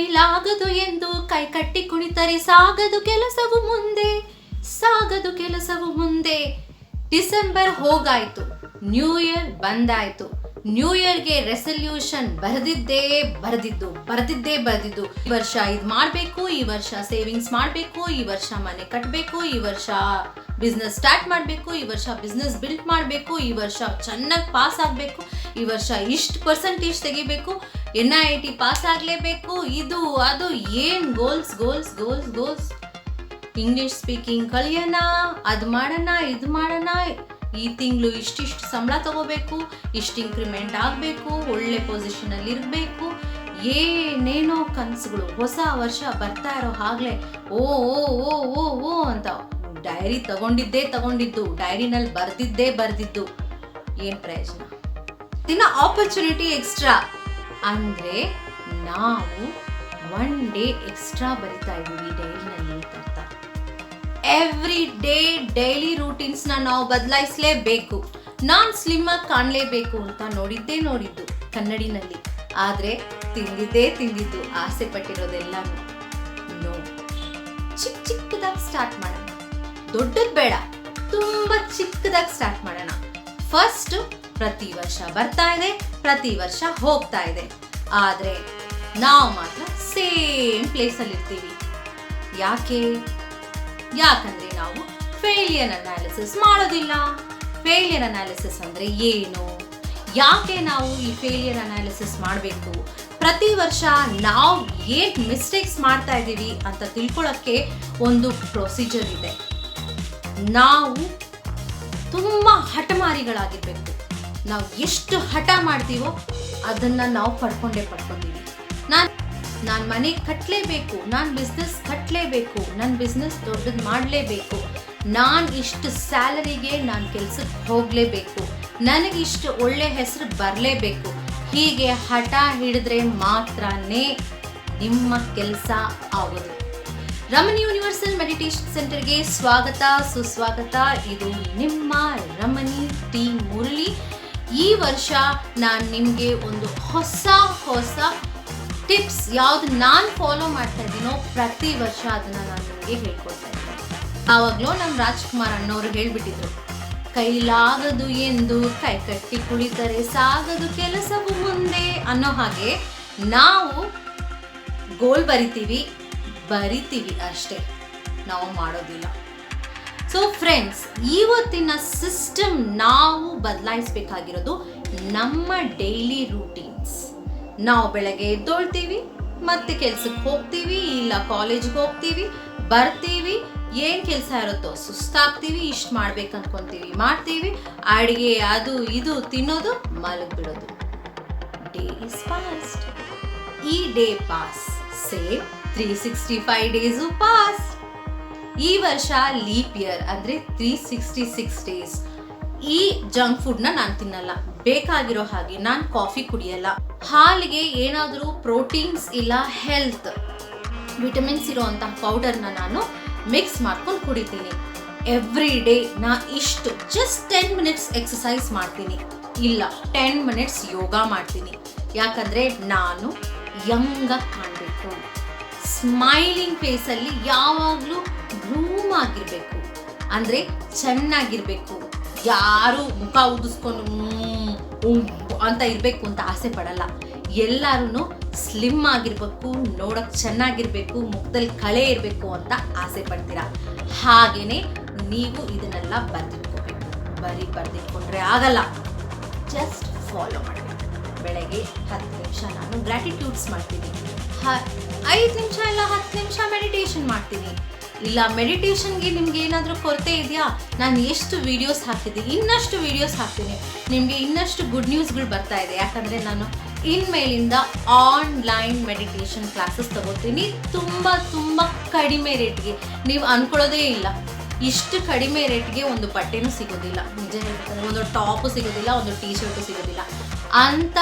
ಕೈಲಾಗದು ಎಂದು ಕೈ ಕಟ್ಟಿ ಕುಣಿತರೆ, ಸಾಗದು ಕೆಲಸವು ಮುಂದೆ, ಸಾಗದು ಕೆಲಸವು ಮುಂದೆ. ಡಿಸೆಂಬರ್ ಹೋಗಾಯ್ತು, ನ್ಯೂ ಇಯರ್ ಬಂದಾಯ್ತು. ನ್ಯೂ ಇಯರ್ಗೆ ರೆಸಲ್ಯೂಷನ್ ಬರೆದಿದ್ದೇ ಬರೆದಿದ್ದು ಬರೆದಿದ್ದೇ ಬರೆದಿದ್ದು. ಈ ವರ್ಷ ಇದು ಮಾಡಬೇಕು, ಈ ವರ್ಷ ಸೇವಿಂಗ್ಸ್ ಮಾಡಬೇಕು, ಈ ವರ್ಷ ಮನೆ ಕಟ್ಟಬೇಕು ಈ ವರ್ಷ ಬಿಸ್ನೆಸ್ ಸ್ಟಾರ್ಟ್ ಮಾಡಬೇಕು, ಈ ವರ್ಷ ಬಿಸ್ನೆಸ್ ಬಿಲ್ಡ್ ಮಾಡಬೇಕು, ಈ ವರ್ಷ ಚೆನ್ನಾಗಿ ಪಾಸ್ ಆಗಬೇಕು, ಈ ವರ್ಷ ಇಷ್ಟು ಪರ್ಸೆಂಟೇಜ್ ತೆಗಿಬೇಕು. ಎನ್ ಐ ಟಿ ಪಾಸ್ ಆಗಲೇಬೇಕು. ಇದು, ಅದು ಏನು goals goals goals goals English speaking ಕಲಿಯೋಣ ಅದು ಮಾಡೋಣ, ಇದು ಮಾಡೋಣ. ಈ ತಿಂಗಳು ಇಷ್ಟಿಷ್ಟು ಸಂಬಳ ತಗೋಬೇಕು, ಇಷ್ಟು ಇಂಕ್ರಿಮೆಂಟ್ ಆಗಬೇಕು, ಒಳ್ಳೆ ಪೊಸಿಷನಲ್ಲಿ ಇರಬೇಕು. ಏನೇನೋ ಕನಸುಗಳು ಹೊಸ ವರ್ಷ ಬರ್ತಾ ಇರೋ ಹಾಗಲೇ, ಓ ಓ ಓ ಓ ಓ ಅಂತ ಡೈರಿ ತಗೊಂಡಿದ್ದೇ ತಗೊಂಡಿದ್ದು ಡೈರಿನಲ್ಲಿ ಬರೆದಿದ್ದೇ ಬರೆದಿದ್ದು. ಏನು ಪ್ರಯೋಜನ? ದಿನ ಆಪರ್ಚುನಿಟಿ ಎಕ್ಸ್ಟ್ರಾ ಅಂದರೆ ನಾವು ಒನ್ ಡೇ ಎಕ್ಸ್ಟ್ರಾ ಬರಿತಾ ಇದ್ದೀವಿ ಡೈಲಿನಲ್ಲಿ ಅಂತ ಅರ್ಥ. ಎವ್ರಿ ಡೇ ಡೈಲಿ ರೂಟೀನ್ಸ್ನ ನಾವು ಬದಲಾಯಿಸಲೇಬೇಕು. ನಾನು ಸ್ಲಿಮ್ ಆಗಿ ಕಾಣಲೇಬೇಕು ಅಂತ ನೋಡಿದ್ದೇ ನೋಡಿದ್ದು ಕನ್ನಡಿನಲ್ಲಿ. ಆದರೆ ತಿಂದಿದ್ದೇ ತಿಂದಿದ್ದು ಆಸೆ ಪಟ್ಟಿರೋದೆಲ್ಲ ನೋ ಚಿಕ್ಕ ಚಿಕ್ಕದಾಗಿ ಸ್ಟಾರ್ಟ್ ಮಾಡೋಣ. ದೊಡ್ಡದು ಬೇಡ. ತುಂಬ ಚಿಕ್ಕದಾಗಿ ಸ್ಟಾರ್ಟ್ ಮಾಡೋಣ. ಫಸ್ಟ್ ಪ್ರತಿ ವರ್ಷ ಬರ್ತಾ ಇದೆ, ಪ್ರತಿ ವರ್ಷ ಹೋಗ್ತಾ ಇದೆ. ಆದರೆ ನಾವು ಮಾತ್ರ ಸೇಮ್ ಪ್ಲೇಸಲ್ಲಿ ಇರ್ತೀವಿ. ಯಾಕೆ? ಯಾಕಂದ್ರೆ ನಾವು ಫೇಲಿಯರ್ ಅನಾಲಿಸಿಸ್ ಮಾಡೋದಿಲ್ಲ. ಫೇಲಿಯರ್ ಅನಾಲಿಸಿಸ್ ಅಂದ್ರೆ ಏನು? ಯಾಕೆ ನಾವು ಈ ಫೇಲಿಯರ್ ಅನಾಲಿಸಿಸ್ ಮಾಡಬೇಕು? ಪ್ರತಿ ವರ್ಷ ನಾವು ಏನು ಮಿಸ್ಟೇಕ್ಸ್ ಮಾಡ್ತಾ ಇದ್ದೀವಿ ಅಂತ ತಿಳ್ಕೊಳ್ಳೋಕ್ಕೆ ಒಂದು ಪ್ರೊಸೀಜರ್ ಇದೆ. ನಾವು ತುಂಬ ಹಠಮಾರಿಗಳಾಗಿರ್ಬೇಕು. ನಾವು ಎಷ್ಟು ಹಠ ಮಾಡ್ತೀವೋ ಅದನ್ನ ನಾವು ಪಡ್ಕೊಂಡೇ ಪಡ್ಕೊತೀವಿ. ನಾನು ನಾನು ಮನೆ ಕಟ್ಟಲೇಬೇಕು ನಾನು ಬಿಸ್ನೆಸ್ ಕಟ್ಟಲೇಬೇಕು ನನ್ನ ಬಿಸ್ನೆಸ್ ದೊಡ್ಡದು ಮಾಡಲೇಬೇಕು, ನಾನು ಇಷ್ಟು ಸ್ಯಾಲರಿಗೆ ನಾನು ಕೆಲ್ಸಕ್ಕೆ ಹೋಗಲೇಬೇಕು ನನಗಿಷ್ಟು ಒಳ್ಳೆ ಹೆಸರು ಬರಲೇಬೇಕು, ಹೀಗೆ ಹಠ ಹಿಡಿದ್ರೆ ಮಾತ್ರನೇ ನಿಮ್ಮ ಕೆಲಸ ಆಗೋದು. ರಮಣಿ ಯೂನಿವರ್ಸಲ್ ಮೆಡಿಟೇಷನ್ ಸೆಂಟರ್ಗೆ ಸ್ವಾಗತ, ಸುಸ್ವಾಗತ. ಇದು ನಿಮ್ಮ ರಮಣಿ ಟಿ ಮುರಳಿ. ಈ ವರ್ಷ ನಾನು ನಿಮಗೆ ಒಂದು ಹೊಸ ಹೊಸ ಟಿಪ್ಸ್ ಯಾವ್ದು ನಾನು ಫಾಲೋ ಮಾಡ್ತಾ ಇದ್ದೀನೋ ಪ್ರತಿ ವರ್ಷ ಅದನ್ನ ನಾನು ನಿಮಗೆ ಹೇಳ್ಕೊಡ್ತಾ ಇದ್ದೀನಿ. ಆವಾಗಲೂ ನಮ್ಮ ರಾಜ್ಕುಮಾರ್ ಅಣ್ಣವರು ಹೇಳ್ಬಿಟ್ಟಿದ್ರು, ಕೈಲಾಗದು ಎಂದು ಕೈ ಕಟ್ಟಿ ಕುಳಿತರೆ ಸಾಗದು ಕೆಲಸವು ಮುಂದೆ ಅನ್ನೋ ಹಾಗೆ ನಾವು ಗೋಲ್ ಬರಿತೀವಿ ಬರಿತೀವಿ ಅಷ್ಟೇ, ನಾವು ಮಾಡೋದಿಲ್ಲ. ಸೊ ಫ್ರೆಂಡ್ಸ್ ಇವತ್ತಿನ ಸಿಸ್ಟಮ್ ನಾವು ಬದಲಾಯಿಸಬೇಕಾಗಿರೋದು ನಮ್ಮ ಡೈಲಿ ರೂಟೀನ್ಸ್ ನಾವು ಬೆಳಗ್ಗೆ ಎದ್ದೊಳ್ತೀವಿ, ಮತ್ತೆ ಕೆಲ್ಸಕ್ಕೆ ಹೋಗ್ತೀವಿ, ಇಲ್ಲ ಕಾಲೇಜ್ಗೆ ಹೋಗ್ತೀವಿ, ಬರ್ತೀವಿ, ಏನು ಕೆಲಸ ಇರುತ್ತೋ ಸುಸ್ತಾಗ್ತೀವಿ, ಇಷ್ಟು ಮಾಡ್ಬೇಕು ಅನ್ಕೊಂತೀವಿ, ಮಾಡ್ತೀವಿ, ಅಡುಗೆ ಅದು ಇದು ತಿನ್ನೋದು, ಮಲಗಿಬಿಡೋದು. ಡೇ ಇಸ್ ಪಾಸ್ಟ್ ಈ day pass same three sixty five days pass ಈ ವರ್ಷ ಲೀಪ್ ಇಯರ್ ಅಂದ್ರೆ ತ್ರೀ ಸಿಕ್ಸ್ಟಿ ಸಿಕ್ಸ್ ಡೇಸ್ ಈ ಜಂಕ್ ಫುಡ್ನ ನಾನು ತಿನ್ನಲ್ಲ. ಬೇಕಾಗಿರೋ ಹಾಗೆ ನಾನು ಕಾಫಿ ಕುಡಿಯಲ್ಲ. ಹಾಲಿಗೆ ಏನಾದರೂ ಪ್ರೋಟೀನ್ಸ್ ಇಲ್ಲ ಹೆಲ್ತ್ ವಿಟಮಿನ್ಸ್ ಪೌಡರ್ ಪೌಡರ್ನ ನಾನು ಮಿಕ್ಸ್ ಮಾಡ್ಕೊಂಡು ಕುಡಿತೀನಿ. ಎವ್ರಿ ಡೇ ನಾ ಇಷ್ಟು ಜಸ್ಟ್ ಟೆನ್ ಮಿನಿಟ್ಸ್ ಎಕ್ಸಸೈಸ್ ಮಾಡ್ತೀನಿ. ಇಲ್ಲ ಟೆನ್ ಮಿನಿಟ್ಸ್ ಯೋಗ ಮಾಡ್ತೀನಿ. ಯಾಕಂದರೆ ನಾನು ಯಂಗಾಗಿ ಕಾಣಬೇಕು. ಸ್ಮೈಲಿಂಗ್ ಫೇಸಲ್ಲಿ ಯಾವಾಗಲೂ ಗ್ರೂಮ್ ಆಗಿರಬೇಕು. ಅಂದರೆ ಚೆನ್ನಾಗಿರಬೇಕು. ಯಾರು ಮುಖ ಉದಿಸ್ಕೊಂಡು ಅಂತ ಇರಬೇಕು ಅಂತ ಆಸೆ ಪಡಲ್ಲ. ಎಲ್ಲರೂ ಸ್ಲಿಮ್ ಆಗಿರ್ಬೇಕು, ನೋಡಕ್ ಚೆನ್ನಾಗಿರ್ಬೇಕು ಮುಖದಲ್ಲಿ ಕಳೆ ಇರಬೇಕು ಅಂತ ಆಸೆ ಪಡ್ತೀರಾ? ಹಾಗೇನೆ ನೀವು ಇದನ್ನೆಲ್ಲ ಬರ್ದಿಟ್ಕೋಬೇಕು. ಬರೀ ಬರ್ದಿಟ್ಕೊಂಡ್ರೆ ಆಗಲ್ಲ. ಜಸ್ಟ್ ಫಾಲೋ ಮಾಡಬೇಕು. ಬೆಳಗ್ಗೆ ಹತ್ತು ನಿಮಿಷ ನಾನು ಗ್ರ್ಯಾಟಿಟ್ಯೂಡ್ಸ್ ಮಾಡ್ತೀನಿ. ಐದು ನಿಮಿಷ ಇಲ್ಲ, ಹತ್ತು ನಿಮಿಷ ಮೆಡಿಟೇಷನ್ ಮಾಡ್ತೀನಿ. ಇಲ್ಲ ಮೆಡಿಟೇಷನ್ಗೆ ನಿಮ್ಗೆ ಏನಾದರೂ ಕೊರತೆ ಇದೆಯಾ? ನಾನು ಎಷ್ಟು ವೀಡಿಯೋಸ್ ಹಾಕಿದ್ದೆ ಇನ್ನಷ್ಟು ವೀಡಿಯೋಸ್ ಹಾಕ್ತೀನಿ ನಿಮಗೆ ಇನ್ನಷ್ಟು ಗುಡ್ ನ್ಯೂಸ್ಗಳು ಬರ್ತಾ ಇದೆ. ಯಾಕಂದರೆ ನಾನು ಇನ್ಮೇಲಿಂದ ಆನ್ಲೈನ್ ಮೆಡಿಟೇಷನ್ ಕ್ಲಾಸಸ್ ತಗೋತೀನಿ. ತುಂಬ ತುಂಬ ಕಡಿಮೆ ರೇಟ್ಗೆ ನೀವು ಅಂದ್ಕೊಳ್ಳೋದೇ ಇಲ್ಲ. ಇಷ್ಟು ಕಡಿಮೆ ರೇಟ್ಗೆ ಒಂದು ಬಟ್ಟೆನೂ ಸಿಗೋದಿಲ್ಲ. ನಿಜ ಹೇಳ್ಬೇಕಂದ್ರೆ ಒಂದು ಟಾಪು ಸಿಗೋದಿಲ್ಲ, ಒಂದು ಟೀ ಶರ್ಟು ಸಿಗೋದಿಲ್ಲ. ಅಂಥ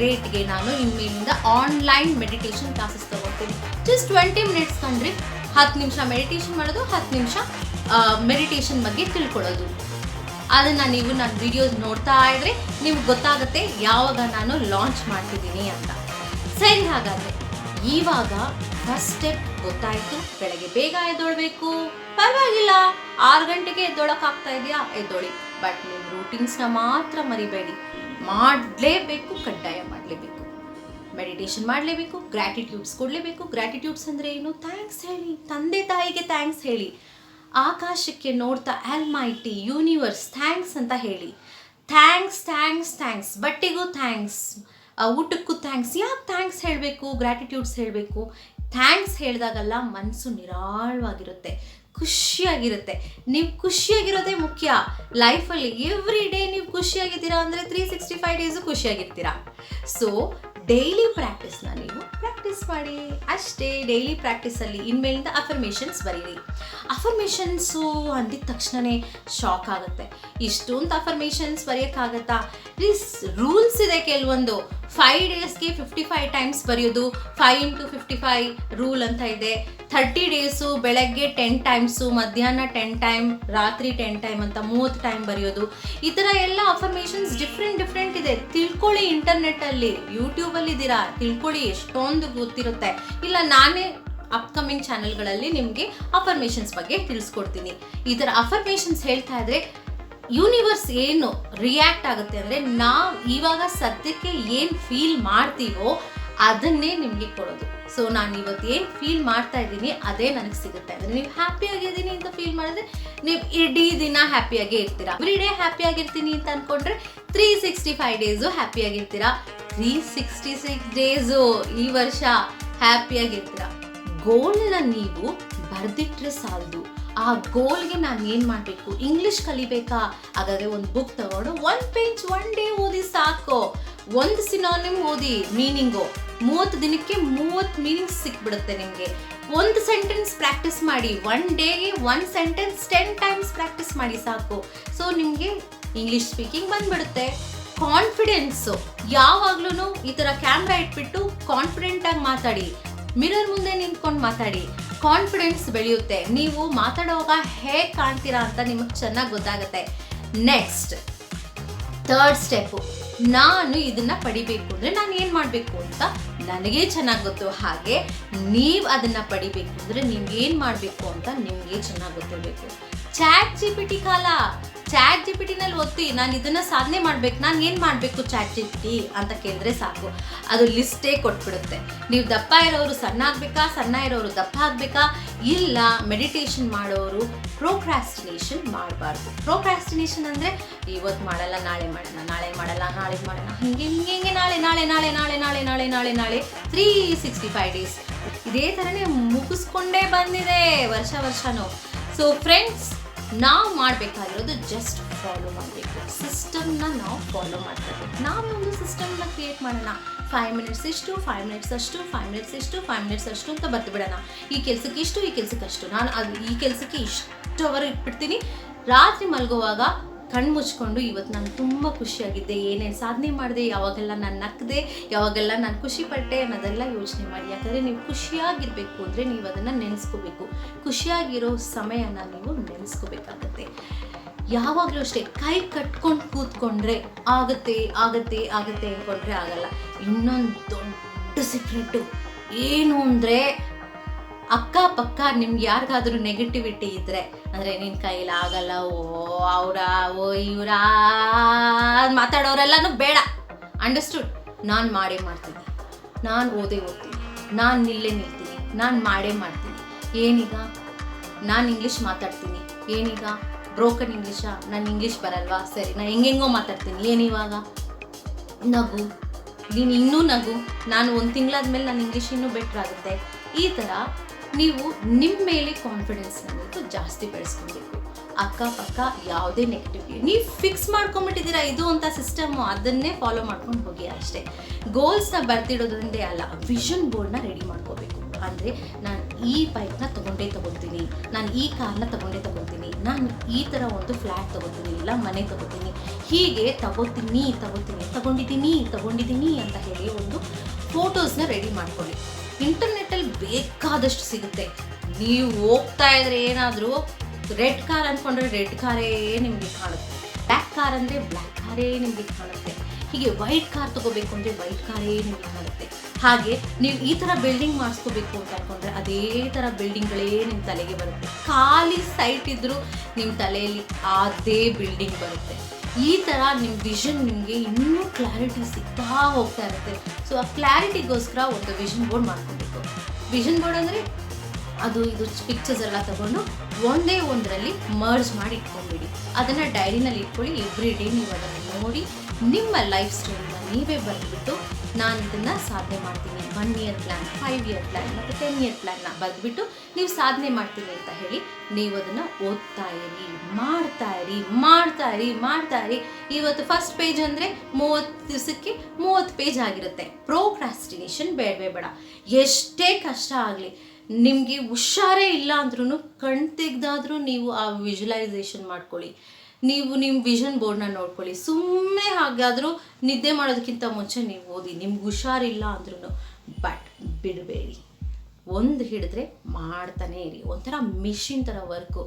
ರೇಟ್ಗೆ ನಾನು ಇನ್ಮೇಲಿಂದ ಆನ್ಲೈನ್ ಮೆಡಿಟೇಷನ್ ಕ್ಲಾಸಸ್ ತಗೋತೀನಿ. ಜಸ್ಟ್ ಟ್ವೆಂಟಿ ಮಿನಿಟ್ಸ್ ಕಂಡ್ರಿ ಹತ್ತು ನಿಮಿಷ ಮೆಡಿಟೇಷನ್ ಮಾಡೋದು, ಹತ್ತು ನಿಮಿಷ ಮೆಡಿಟೇಷನ್ ಬಗ್ಗೆ ತಿಳ್ಕೊಳ್ಳೋದು. ಅದನ್ನು ನೀವು ನನ್ನ ವಿಡಿಯೋಸ್ ನೋಡ್ತಾ ಇದ್ರೆ ನಿಮ್ಗೆ ಗೊತ್ತಾಗುತ್ತೆ ಯಾವಾಗ ನಾನು ಲಾಂಚ್ ಮಾಡ್ತಿದ್ದೀನಿ ಅಂತ. ಸರಿ ಹಾಗಾದರೆ, ಇವಾಗ ಫಸ್ಟ್ ಸ್ಟೆಪ್ ಗೊತ್ತಾಯಿತು, ಬೆಳಗ್ಗೆ ಬೇಗ ಎದ್ದೊಳ್ಬೇಕು. ಪರವಾಗಿಲ್ಲ, ಆರು ಗಂಟೆಗೆ ಎದ್ದೊಳಕ್ಕಾಗ್ತಾ ಇದೆಯಾ? ಎದ್ದೊಳಿ. ಬಟ್ ನಿಮ್ಮ ರೂಟೀನ್ಸ್ನ ಮಾತ್ರ ಮರಿಬೇಡಿ. ಮಾಡಲೇಬೇಕು, ಕಡ್ಡಾಯ ಮಾಡಲೇಬೇಕು. ಮೆಡಿಟೇಷನ್ ಮಾಡಲೇಬೇಕು ಗ್ರ್ಯಾಟಿಟ್ಯೂಡ್ಸ್ ಕೊಡಲೇಬೇಕು. ಗ್ರ್ಯಾಟಿಟ್ಯೂಡ್ಸ್ ಅಂದರೆ ಏನು? ಥ್ಯಾಂಕ್ಸ್ ಹೇಳಿ. ತಂದೆ ತಾಯಿಗೆ ಥ್ಯಾಂಕ್ಸ್ ಹೇಳಿ. ಆಕಾಶಕ್ಕೆ ನೋಡ್ತಾ ಆಲ್ಮೈಟಿ ಯೂನಿವರ್ಸ್ ಥ್ಯಾಂಕ್ಸ್ ಅಂತ ಹೇಳಿ. ಥ್ಯಾಂಕ್ಸ್ ಥ್ಯಾಂಕ್ಸ್ ಥ್ಯಾಂಕ್ಸ್ ಬಟ್ಟೆಗೂ ಥ್ಯಾಂಕ್ಸ್ ಊಟಕ್ಕೂ ಥ್ಯಾಂಕ್ಸ್ ಯಾಕೆ ಥ್ಯಾಂಕ್ಸ್ ಹೇಳಬೇಕು? ಗ್ರ್ಯಾಟಿಟ್ಯೂಡ್ಸ್ ಹೇಳಬೇಕು. ಥ್ಯಾಂಕ್ಸ್ ಹೇಳಿದಾಗಲ್ಲ ಮನಸ್ಸು ನಿರಾಳವಾಗಿರುತ್ತೆ. ಖುಷಿಯಾಗಿರುತ್ತೆ. ನೀವು ಖುಷಿಯಾಗಿರೋದೇ ಮುಖ್ಯ. ಲೈಫಲ್ಲಿ ಎವ್ರಿ ಡೇ ನೀವು ಖುಷಿಯಾಗಿದ್ದೀರಾ ಅಂದರೆ ತ್ರೀ ಸಿಕ್ಸ್ಟಿ ಫೈವ್ ಡೇಸು ಖುಷಿಯಾಗಿರ್ತೀರಾ. ಸೊ ಡೈಲಿ ಪ್ರಾಕ್ಟೀಸ್ನ ನೀವು ಪ್ರಾಕ್ಟೀಸ್ ಮಾಡಿ. ಅಷ್ಟೇ ಡೈಲಿ ಪ್ರಾಕ್ಟೀಸಲ್ಲಿ ಇನ್ಮೇಲಿಂದ ಅಫರ್ಮೇಷನ್ಸ್ ಬರೀರಿ. ಅಫರ್ಮೇಷನ್ಸು ಅಂದಿದ ತಕ್ಷಣವೇ ಶಾಕ್ ಆಗುತ್ತೆ. ಇಷ್ಟೊಂದು ಅಫರ್ಮೇಷನ್ಸ್ ಬರೆಯೋಕ್ಕಾಗತ್ತಾ? ಪ್ಲೀಸ್ ರೂಲ್ಸ್ ಇದೆ ಕೆಲವೊಂದು ಫೈವ್ ಡೇಸ್ಗೆ ಫಿಫ್ಟಿ ಫೈವ್ ಟೈಮ್ಸ್ ಬರೆಯೋದು five into fifty five rule ಅಂತ ಇದೆ. ಥರ್ಟಿ ಡೇಸು ಬೆಳಗ್ಗೆ ಟೆನ್ ಟೈಮ್ಸು ಮಧ್ಯಾಹ್ನ ಟೆನ್ ಟೈಮ್ ರಾತ್ರಿ ಟೆನ್ ಟೈಮ್ ಅಂತ ಮೂವತ್ತು ಟೈಮ್ ಬರೆಯೋದು. ಈ ಥರ ಎಲ್ಲ ಅಫರ್ಮೇಷನ್ಸ್ ಡಿಫ್ರೆಂಟ್ ಡಿಫ್ರೆಂಟ್ ಇದೆ. ತಿಳ್ಕೊಳ್ಳಿ ಇಂಟರ್ನೆಟ್ಟಲ್ಲಿ ಯೂಟ್ಯೂಬಲ್ಲಿ ಇದ್ದೀರಾ? ತಿಳ್ಕೊಳ್ಳಿ, ಎಷ್ಟೊಂದು ಗೊತ್ತಿರುತ್ತೆ. ಇಲ್ಲ, ನಾನೇ ಅಪ್ಕಮಿಂಗ್ ಚಾನೆಲ್ಗಳಲ್ಲಿ ನಿಮಗೆ ಅಫರ್ಮೇಷನ್ಸ್ ಬಗ್ಗೆ ತಿಳಿಸ್ಕೊಡ್ತೀನಿ. ಈ ಥರ ಅಫರ್ಮೇಷನ್ಸ್ ಹೇಳ್ತಾ ಇದ್ರೆ ಯೂನಿವರ್ಸ್ ಏನು ರಿಯಾಕ್ಟ್ ಆಗುತ್ತೆ ಅಂದರೆ ನಾವು ಇವಾಗ ಸದ್ಯಕ್ಕೆ ಏನು ಫೀಲ್ ಮಾಡ್ತೀವೋ ಅದನ್ನೇ ನಿಮಗೆ ಕೊಡೋದು. ಸೊ ನಾನು ಇವತ್ತು ಏನು ಫೀಲ್ ಮಾಡ್ತಾ ಇದ್ದೀನಿ, ಅದೇ ನನಗೆ ಸಿಗುತ್ತೆ. ಅಂದರೆ ನೀವು ಹ್ಯಾಪಿ ಆಗಿದ್ದೀನಿ ಅಂತ ಫೀಲ್ ಮಾಡಿದ್ರೆ ನೀವು ಇಡೀ ದಿನ ಹ್ಯಾಪಿಯಾಗೇ ಇರ್ತೀರಾ. ಎವ್ರಿ ಡೇ ಹ್ಯಾಪಿಯಾಗಿರ್ತೀನಿ ಅಂತ ಅನ್ಕೊಂಡ್ರೆ three sixty five days happy ಆಗಿರ್ತೀರಾ. Three sixty six days ಈ ವರ್ಷ ಹ್ಯಾಪಿಯಾಗಿರ್ತೀರಾ ಗೋಲ್ನ ನೀವು ಬರೆದಿಟ್ರೆ ಸಾಲದು. ಆ ಗೋಲ್ಗೆ ನಾನು ಏನು ಮಾಡಬೇಕು? ಇಂಗ್ಲಿಷ್ ಕಲಿಬೇಕಾ? ಹಾಗಾದರೆ ಒಂದು ಬುಕ್ ತಗೊಂಡು ಒನ್ ಪೇಜ್ ಒನ್ ಡೇ ಓದಿ ಸಾಕು. ಒಂದು ಸಿನಾನಿಮ್ ಓದಿ ಮೀನಿಂಗು ಮೂವತ್ತು ದಿನಕ್ಕೆ ಮೂವತ್ತು ಮೀನಿಂಗ್ಸ್ ಸಿಕ್ಬಿಡುತ್ತೆ ನಿಮಗೆ. ಒಂದು ಸೆಂಟೆನ್ಸ್ ಪ್ರಾಕ್ಟೀಸ್ ಮಾಡಿ ಒನ್ ಡೇಗೆ one sentence ten times practice ಮಾಡಿ ಸಾಕು. ಸೊ ನಿಮಗೆ ಇಂಗ್ಲಿಷ್ ಸ್ಪೀಕಿಂಗ್ ಬಂದ್ಬಿಡುತ್ತೆ. ಕಾನ್ಫಿಡೆನ್ಸು ಯಾವಾಗ್ಲೂ ಈ ಥರ ಕ್ಯಾಮ್ರಾ ಇಟ್ಬಿಟ್ಟು ಕಾನ್ಫಿಡೆಂಟಾಗಿ ಮಾತಾಡಿ. ಮಿರರ್ ಮುಂದೆ ನಿಂತ್ಕೊಂಡು ಮಾತಾಡಿ. ಕಾನ್ಫಿಡೆನ್ಸ್ ಬೆಳೆಯುತ್ತೆ. ನೀವು ಮಾತಾಡುವಾಗ ಹೇಗೆ ಕಾಣ್ತೀರಾ ಅಂತ ನಿಮಗೆ ಚೆನ್ನಾಗಿ ಗೊತ್ತಾಗುತ್ತೆ. ನೆಕ್ಸ್ಟ್ ಥರ್ಡ್ ಸ್ಟೆಪ್ಪು ನಾನು ಇದನ್ನ ಪಡಿಬೇಕು ಅಂದರೆ ನಾನು ಏನು ಮಾಡಬೇಕು ಅಂತ ನನಗೆ ಚೆನ್ನಾಗಿ ಗೊತ್ತು. ಹಾಗೆ ನೀವು ಅದನ್ನ ಪಡಿಬೇಕು ಅಂದರೆ ನೀವು ಏನು ಮಾಡಬೇಕು ಅಂತ ನಿಮಗೆ ಚೆನ್ನಾಗಿ ಗೊತ್ತಿರಬೇಕು. ಚಾಟ್ ಜಿ ಪಿ ಟಿ ಕಾಲ. ಚಾಟ್ ಜಿ ಪಿ ಟಿನಲ್ಲಿ ಒತ್ತಿ ನಾನು ಇದನ್ನ ಸಾಧನೆ ಮಾಡ್ಬೇಕು, ನಾನು ಏನು ಮಾಡಬೇಕು ಚಾಟ್ ಜಿ ಟಿ ಅಂತ ಕೇಳಿದ್ರೆ ಸಾಕು. ಅದು ಲಿಸ್ಟೇ ಕೊಟ್ಬಿಡುತ್ತೆ. ನೀವು ದಪ್ಪ ಇರೋರು ಸಣ್ಣ ಆಗಬೇಕಾ, ಸಣ್ಣ ಇರೋರು ದಪ್ಪ ಆಗಬೇಕಾ? ಇಲ್ಲ, ಮೆಡಿಟೇಷನ್ ಮಾಡೋರು ಪ್ರೋಕ್ರಾಸ್ಟಿನೇಷನ್ ಮಾಡಬಾರ್ದು. ಪ್ರೋಕ್ರಾಸ್ಟಿನೇಷನ್ ಅಂದರೆ ಇವತ್ತು ಮಾಡಲ್ಲ, ನಾಳೆ ಮಾಡೋಣ, ನಾಳೆ ಮಾಡಲ್ಲ, ನಾಳೆ ಮಾಡೋಣ. ಹಿಂಗೆ ಹಿಂಗೆ ಹಿಂಗೆ, ನಾಳೆ ನಾಳೆ ನಾಳೆ ನಾಳೆ ನಾಳೆ ನಾಳೆ ನಾಳೆ ನಾಳೆ ತ್ರೀ ಸಿಕ್ಸ್ಟಿ ಫೈವ್ ಡೇಸ್ ಇದೇ ಥರನೇ ಮುಗಿಸ್ಕೊಂಡೇ ಬಂದಿದೆ ವರ್ಷ ವರ್ಷನೂ. ಸೊ ಫ್ರೆಂಡ್ಸ್ ನಾವು ಮಾಡಬೇಕಾಗಿರೋದು ಜಸ್ಟ್ ಫಾಲೋ ಮಾಡಬೇಕು. ಸಿಸ್ಟಮ್ನ ನಾವು ಫಾಲೋ ಮಾಡ್ಕೋಬೇಕು ನಾವೇ ಒಂದು ಸಿಸ್ಟಮ್ನ ಕ್ರಿಯೇಟ್ ಮಾಡೋಣ. ಫೈವ್ ಮಿನಿಟ್ಸ್ ಇಷ್ಟು ಫೈವ್ ಮಿನಿಟ್ಸ್ ಅಷ್ಟು ಫೈವ್ ಮಿನಿಟ್ಸ್ ಇಷ್ಟು ಫೈವ್ ಮಿನಿಟ್ಸ್ ಅಷ್ಟು ಅಂತ ಬರ್ತು ಬಿಡೋಣ. ಈ ಕೆಲಸಕ್ಕೆ ಇಷ್ಟು ಈ ಕೆಲಸಕ್ಕೆ ಅಷ್ಟು ನಾನು ಅದು ಈ ಕೆಲಸಕ್ಕೆ ಇಷ್ಟು ಅವರ್ ಇಟ್ಬಿಡ್ತೀನಿ. ರಾತ್ರಿ ಮಲಗುವಾಗ ಕಣ್ಣು ಮುಚ್ಕೊಂಡು ಇವತ್ತು ನಾನು ತುಂಬ ಖುಷಿಯಾಗಿದ್ದೆ ಏನೇನು ಸಾಧನೆ ಮಾಡಿದೆ, ಯಾವಾಗೆಲ್ಲ ನಾನು ನಕ್ಕದೆ ಯಾವಾಗೆಲ್ಲ ನಾನು ಖುಷಿ ಪಟ್ಟೆ ಅನ್ನೋದೆಲ್ಲ ಯೋಚನೆ ಮಾಡಿ. ಯಾಕಂದರೆ ನೀವು ಖುಷಿಯಾಗಿರಬೇಕು ಅಂದರೆ ನೀವು ಅದನ್ನು ನೆನೆಸ್ಕೋಬೇಕು. ಖುಷಿಯಾಗಿರೋ ಸಮಯನ ನೀವು ನೆನೆಸ್ಕೋಬೇಕಾಗತ್ತೆ. ಯಾವಾಗಲೂ ಅಷ್ಟೇ ಕೈ ಕಟ್ಕೊಂಡು ಕೂತ್ಕೊಂಡ್ರೆ ಆಗತ್ತೆ ಆಗತ್ತೆ ಆಗತ್ತೆ ಅಂದ್ಕೊಂಡ್ರೆ ಆಗಲ್ಲ. ಇನ್ನೊಂದು ದೊಡ್ಡ ಸೀಕ್ರೆಟು ಏನು ಅಂದರೆ ಅಕ್ಕಪಕ್ಕ ನಿಮ್ಗೆ ಯಾರಿಗಾದ್ರೂ ನೆಗೆಟಿವಿಟಿ ಇದ್ದರೆ ಅಂದರೆ ನಿನ್ನ ಕೈಲಿ ಆಗಲ್ಲ, ಓ, ಅವರ, ಓ, ಇವರ ಮಾತಾಡೋರೆಲ್ಲನೂ ಬೇಡ. ಅಂಡರ್ಸ್ಟುಡ್ ನಾನು ಮಾಡೇ ಮಾಡ್ತೀನಿ. ನಾನು ಓದೇ ಓದ್ತೀನಿ. ನಾನು ನಿಲ್ಲೇ ನಿಲ್ತೀನಿ. ನಾನು ಮಾಡೇ ಮಾಡ್ತೀನಿ. ಏನೀಗ? ನಾನು ಇಂಗ್ಲೀಷ್ ಮಾತಾಡ್ತೀನಿ. ಏನೀಗ? ಬ್ರೋಕನ್ ಇಂಗ್ಲೀಷಾ ನಾನು ಇಂಗ್ಲೀಷ್ ಬರಲ್ವಾ? ಸರಿ, ನಾನು ಹೆಂಗೆಂಗೋ ಮಾತಾಡ್ತೀನಿ. ಏನಿವಾಗ ನಗು. ನೀನು ಇನ್ನೂ ನಗು. ನಾನು ಒಂದು ತಿಂಗಳಾದ್ಮೇಲೆ ನಾನು ಇಂಗ್ಲೀಷ್ ಇನ್ನೂ ಬೆಟ್ರ್ ಆಗುತ್ತೆ. ಈ ಥರ ನೀವು ನಿಮ್ಮ ಮೇಲೆ ಕಾನ್ಫಿಡೆನ್ಸ್ ಅನ್ನೋದು ಜಾಸ್ತಿ ಬೆಳೆಸ್ಕೊಬೇಕು ಅಕ್ಕಪಕ್ಕ ಯಾವುದೇ ನೆಗೆಟಿವ್ ನೀವು ಫಿಕ್ಸ್ ಮಾಡ್ಕೊಂಬಿಟ್ಟಿದ್ದೀರಾ ಇದು ಅಂತ ಸಿಸ್ಟಮು ಅದನ್ನೇ ಫಾಲೋ ಮಾಡ್ಕೊಂಡು ಹೋಗಿ ಅಷ್ಟೇ. ಗೋಲ್ಸ್ನ ಬರ್ತಿಡೋದ್ರಿಂದೇ ಅಲ್ಲ ವಿಷನ್ ಬೋರ್ಡ್ನ ರೆಡಿ ಮಾಡ್ಕೋಬೇಕು. ಅಂದರೆ ನಾನು ಈ ಬೈಕ್ನ ತೊಗೊಂಡೇ ತೊಗೊತೀನಿ ನಾನು ಈ ಕಾರ್ನ ತೊಗೊಂಡೇ ತೊಗೊತೀನಿ ನಾನು ಈ ಥರ ಒಂದು ಫ್ಲ್ಯಾಟ್ ತೊಗೋತೀನಿ ಇಲ್ಲ ಮನೆ ತೊಗೋತೀನಿ ಹೀಗೆ ತಗೋತೀನಿ ತಗೋತೀನಿ ತಗೊಂಡಿದ್ದೀನಿ ತಗೊಂಡಿದ್ದೀನಿ ಅಂತ ಹೇಳಿ ಒಂದು ಫೋಟೋಸ್ನ ರೆಡಿ ಮಾಡ್ಕೊಳ್ಳಿ. ಇಂಟರ್ನೆಟ್ಟಲ್ಲಿ ಬೇಕಾದಷ್ಟು ಸಿಗುತ್ತೆ. ನೀವು ಹೋಗ್ತಾ ಇದ್ರೆ ಏನಾದರೂ ರೆಡ್ ಕಾರ್ ಅಂದ್ಕೊಂಡ್ರೆ ರೆಡ್ ಕಾರೇ ನಿಮಗೆ ಕಾಣುತ್ತೆ. ಬ್ಲ್ಯಾಕ್ ಕಾರ್ ಅಂದರೆ ಬ್ಲ್ಯಾಕ್ ಕಾರೇ ನಿಮಗೆ ಕಾಣುತ್ತೆ. ಹೀಗೆ ವೈಟ್ ಕಾರ್ ತಗೋಬೇಕು ಅಂದರೆ ವೈಟ್ ಕಾರೇ ನಿಮಗೆ ಕಾಣುತ್ತೆ. ಹಾಗೆ ನೀವು ಈ ಥರ ಬಿಲ್ಡಿಂಗ್ ಮಾಡಿಸ್ಕೋಬೇಕು ಅಂತ ಅನ್ಕೊಂಡ್ರೆ ಅದೇ ಥರ ಬಿಲ್ಡಿಂಗ್ಗಳೇ ನಿಮ್ಮ ತಲೆಗೆ ಬರುತ್ತೆ. ಖಾಲಿ ಸೈಟ್ ಇದ್ದರೂ ನಿಮ್ಮ ತಲೆಯಲ್ಲಿ ಅದೇ ಬಿಲ್ಡಿಂಗ್ ಬರುತ್ತೆ. ಈ ಥರ ನಿಮ್ಮ ವಿಷನ್ ನಿಮಗೆ ಇನ್ನೂ ಕ್ಲಾರಿಟಿ ಸಿಗ್ತಾ ಹೋಗ್ತಾ ಇರುತ್ತೆ. ಸೊ ಆ ಕ್ಲಾರಿಟಿಗೋಸ್ಕರ ಒಂದು ವಿಷನ್ ಬೋರ್ಡ್ ಮಾಡ್ಕೋಬೇಕು. ವಿಷನ್ ಬೋರ್ಡ್ ಅಂದರೆ ಅದು ಇದು ಪಿಕ್ಚರ್ಸ್ ಎಲ್ಲ ತಗೊಂಡು ಒಂದೇ ಒಂದರಲ್ಲಿ ಮರ್ಜ್ ಮಾಡಿ ಇಟ್ಕೊಂಡ್ಬಿಡಿ. ಅದನ್ನು ಡೈರಿನಲ್ಲಿ ಇಟ್ಕೊಳ್ಳಿ ಎವ್ರಿ ಡೇ ನೀವು ಅದನ್ನು ನೋಡಿ, ನಿಮ್ಮ ಲೈಫ್ ಸ್ಟೈಲ್ನ ನೀವೇ ಬರೆದ್ಬಿಟ್ಟು ನಾನು ಇದನ್ನು ಸಾಧನೆ ಮಾಡ್ತೀನಿ. One year plan five year plan ಮತ್ತು ಟೆನ್ ಇಯರ್ ಪ್ಲ್ಯಾನ್ನ ಬರೆದ್ಬಿಟ್ಟು ನೀವು ಸಾಧನೆ ಮಾಡ್ತೀನಿ ಅಂತ ಹೇಳಿ ನೀವು ಅದನ್ನು ಓದ್ತಾ ಇರಿ, ಮಾಡ್ತಾ ಇರಿ ಮಾಡ್ತಾ ಇರಿ ಮಾಡ್ತಾ ಇರಿ. ಇವತ್ತು ಫಸ್ಟ್ ಪೇಜ್ ಅಂದರೆ ಮೂವತ್ತು ದಿವಸಕ್ಕೆ ಮೂವತ್ತು ಪೇಜ್ ಆಗಿರುತ್ತೆ. ಪ್ರೋಕ್ರಾಸ್ಟಿನೇಷನ್ ಬೇಡವೇ ಬೇಡ. ಎಷ್ಟೇ ಕಷ್ಟ ಆಗಲಿ, ನಿಮಗೆ ಹುಷಾರೇ ಇಲ್ಲ ಅಂದ್ರೂ ಕಣ್ ತೆಗ್ದಾದ್ರೂ ನೀವು ಆ ವಿಜುವಲೈಸೇಷನ್ ಮಾಡ್ಕೊಳ್ಳಿ. ನೀವು ನಿಮ್ಮ ವಿಷನ್ ಬೋರ್ಡ್ನ ನೋಡ್ಕೊಳ್ಳಿ. ಸುಮ್ಮನೆ ಹಾಗಾದರೂ ನಿದ್ದೆ ಮಾಡೋದಕ್ಕಿಂತ ಮುಂಚೆ ನೀವು ಓದಿ. ನಿಮ್ಗೆ ಹುಷಾರಿಲ್ಲ ಅಂದ್ರೂ ಬಟ್ ಬಿಡಬೇಡಿ. ಒಂದು ಹಿಡಿದ್ರೆ ಮಾಡ್ತಾನೆ ಇರಿ. ಒಂಥರ ಮಿಷಿನ್ ಥರ ವರ್ಕು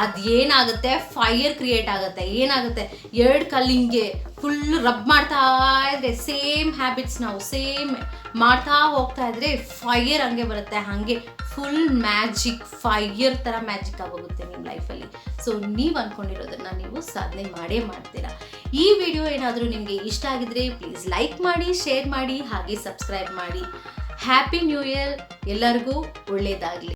ಅದೇನಾಗುತ್ತೆ? ಫೈರ್ ಕ್ರಿಯೇಟ್ ಆಗುತ್ತೆ. ಏನಾಗುತ್ತೆ? ಎರಡು ಕಲ್ಲಿಂಗೆ ಫುಲ್ ರಬ್ ಮಾಡ್ತಾ ಇದ್ರೆ ಸೇಮ್ ಹ್ಯಾಬಿಟ್ಸ್ ನಾವು ಸೇಮ್ ಮಾಡ್ತಾ ಹೋಗ್ತಾ ಇದ್ರೆ ಫೈರ್ ಹಂಗೆ ಬರುತ್ತೆ. ಹಾಗೆ ಫುಲ್ ಮ್ಯಾಜಿಕ್ ಫೈರ್ ಥರ ಮ್ಯಾಜಿಕ್ ಆಗೋಗುತ್ತೆ ನಿಮ್ಮ ಲೈಫಲ್ಲಿ ಸೊ ನೀವು ಅಂದ್ಕೊಂಡಿರೋದನ್ನ ನೀವು ಸಾಧನೆ ಮಾಡೇ ಮಾಡ್ತೀರಾ. ಈ ವಿಡಿಯೋ ಏನಾದರೂ ನಿಮಗೆ ಇಷ್ಟ ಆಗಿದ್ರೆ ಪ್ಲೀಸ್ ಲೈಕ್ ಮಾಡಿ ಶೇರ್ ಮಾಡಿ, ಹಾಗೆ ಸಬ್ಸ್ಕ್ರೈಬ್ ಮಾಡಿ. ಹ್ಯಾಪಿ ನ್ಯೂ ಇಯರ್ ಎಲ್ಲರಿಗೂ ಒಳ್ಳೆಯದಾಗಲಿ